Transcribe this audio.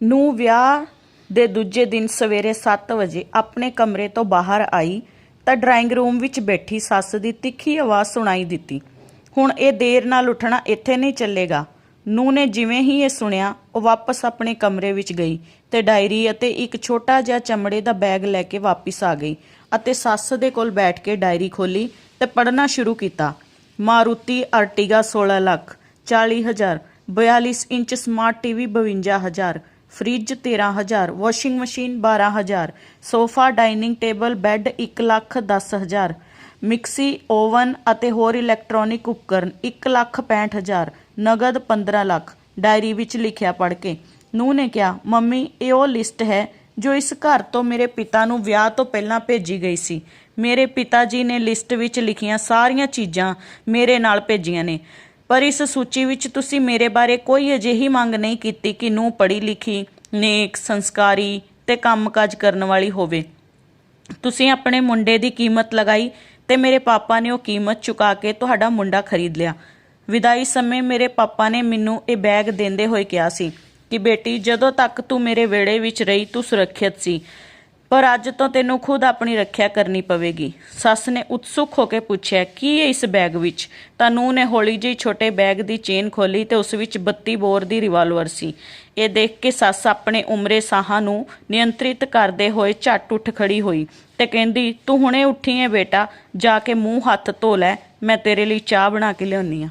ਨੂੰ ਵਿਆਹ ਦੇ ਦੂਜੇ ਦਿਨ ਸਵੇਰੇ 7 ਵਜੇ ਆਪਣੇ ਕਮਰੇ ਤੋਂ ਬਾਹਰ ਆਈ ਤਾਂ ਡਰਾਇੰਗ ਰੂਮ ਵਿੱਚ ਬੈਠੀ ਸੱਸ ਦੀ ਤਿੱਖੀ ਆਵਾਜ਼ ਸੁਣਾਈ ਦਿੱਤੀ। ਹੁਣ ਇਹ ਦੇਰ ਨਾਲ ਉੱਠਣਾ ਇੱਥੇ ਨਹੀਂ ਚੱਲੇਗਾ ਨੂੰ ਨੇ ਜਿਵੇਂ ਹੀ ਇਹ ਸੁਣਿਆ, ਉਹ ਵਾਪਸ ਆਪਣੇ ਕਮਰੇ ਵਿੱਚ ਗਈ ਤੇ ਡਾਇਰੀ ਅਤੇ ਇੱਕ ਛੋਟਾ ਜਿਹਾ ਚਮੜੇ ਦਾ ਬੈਗ ਲੈ ਕੇ ਵਾਪਸ ਆ ਗਈ ਅਤੇ ਸੱਸ ਦੇ ਕੋਲ ਬੈਠ ਕੇ ਡਾਇਰੀ ਖੋਲੀ ਤੇ ਪੜ੍ਹਨਾ ਸ਼ੁਰੂ ਕੀਤਾ। ਮਾਰੂਤੀ ਆਰਟੀਗਾ 16 ਲੱਖ 40 ਹਜ਼ਾਰ 42 ਇੰਚ ਸਮਾਰਟ ਟੀਵੀ 52 ਹਜ਼ਾਰ fridge 13000 washing machine 12000 sofa, dining table, bed 1 lakh 10000 mixie, oven ਅਤੇ ਹੋਰ ਇਲੈਕਟ੍ਰੋਨਿਕ ਉਪਕਰਨ 1 ਲੱਖ 65000 ਨਗਦ 15 ਲੱਖ, ਡਾਇਰੀ ਵਿੱਚ ਲਿਖਿਆ ਪੜ੍ਹ ਕੇ। ਨੂੰਹ ਨੇ ਕਿਹਾ, ਮੰਮੀ, ਇਹ ਉਹ ਲਿਸਟ ਹੈ ਜੋ ਇਸ ਘਰ ਤੋਂ ਮੇਰੇ ਪਿਤਾ ਨੂੰ ਵਿਆਹ ਤੋਂ ਪਹਿਲਾਂ ਭੇਜੀ ਗਈ ਸੀ। ਮੇਰੇ ਪਿਤਾ ਜੀ ਨੇ ਲਿਸਟ ਵਿੱਚ ਲਿਖੀਆਂ ਸਾਰੀਆਂ ਚੀਜ਼ਾਂ ਮੇਰੇ ਨਾਲ ਭੇਜੀਆਂ ਨੇ। ਪਰ ਇਸ ਸੂਚੀ ਵਿੱਚ ਤੁਸੀਂ ਮੇਰੇ ਬਾਰੇ ਕੋਈ ਅਜਿਹੀ ਮੰਗ ਨਹੀਂ ਕੀਤੀ ਕਿ ਨੂੰ ਪੜ੍ਹੀ ਲਿਖੀ, ਨੇਕ, ਸੰਸਕਾਰੀ ਤੇ ਕੰਮਕਾਜ ਕਰਨ ਵਾਲੀ ਹੋਵੇ। ਤੁਸੀਂ ਆਪਣੇ ਮੁੰਡੇ ਦੀ ਕੀਮਤ ਲਗਾਈ ਤੇ ਮੇਰੇ ਪਾਪਾ ਨੇ ਉਹ ਕੀਮਤ ਚੁਕਾ ਕੇ ਤੁਹਾਡਾ ਮੁੰਡਾ ਖਰੀਦ ਲਿਆ। ਵਿਦਾਈ ਸਮੇਂ ਮੇਰੇ ਪਾਪਾ ਨੇ ਮੈਨੂੰ ਇਹ ਬੈਗ ਦਿੰਦੇ ਹੋਏ ਕਿਹਾ ਸੀ ਕਿ ਬੇਟੀ, ਜਦੋਂ ਤੱਕ ਤੂੰ ਮੇਰੇ ਵਿਹੜੇ ਵਿੱਚ ਰਹੀ, ਤੂੰ ਸੁਰੱਖਿਅਤ ਸੀ। ਪਰ ਅੱਜ ਤੋਂ ਤੈਨੂੰ ਖੁਦ ਆਪਣੀ ਰੱਖਿਆ ਕਰਨੀ ਪਵੇਗੀ। ਸੱਸ ਨੇ ਉਤਸੁਕ ਹੋ ਕੇ ਪੁੱਛਿਆ, ਕੀ ਹੈ ਇਸ ਬੈਗ ਵਿੱਚ? ਤਾਂ ਨੂੰਹ ਨੇ ਹੌਲੀ ਜਿਹੀ ਛੋਟੇ ਬੈਗ ਦੀ ਚੇਨ ਖੋਲੀ ਤੇ ਉਸ ਵਿੱਚ 32 ਬੋਰ ਦੀ ਰਿਵਾਲਵਰ ਸੀ। ਇਹ ਦੇਖ ਕੇ ਸੱਸ ਆਪਣੇ ਉਮਰੇ ਸਾਹਾਂ ਨੂੰ ਨਿਯੰਤਰਿਤ ਕਰਦੇ ਹੋਏ ਝੱਟ ਉੱਠ ਖੜੀ ਹੋਈ ਤੇ ਕਹਿੰਦੀ, ਤੂੰ ਹੁਣੇ ਉੱਠੀ ਹੈ ਬੇਟਾ, ਜਾ ਕੇ ਮੂੰਹ ਹੱਥ ਧੋ ਲੈ, ਮੈਂ ਤੇਰੇ ਲਈ ਚਾਹ ਬਣਾ ਕੇ ਲਿਆਉਣੀ ਆ।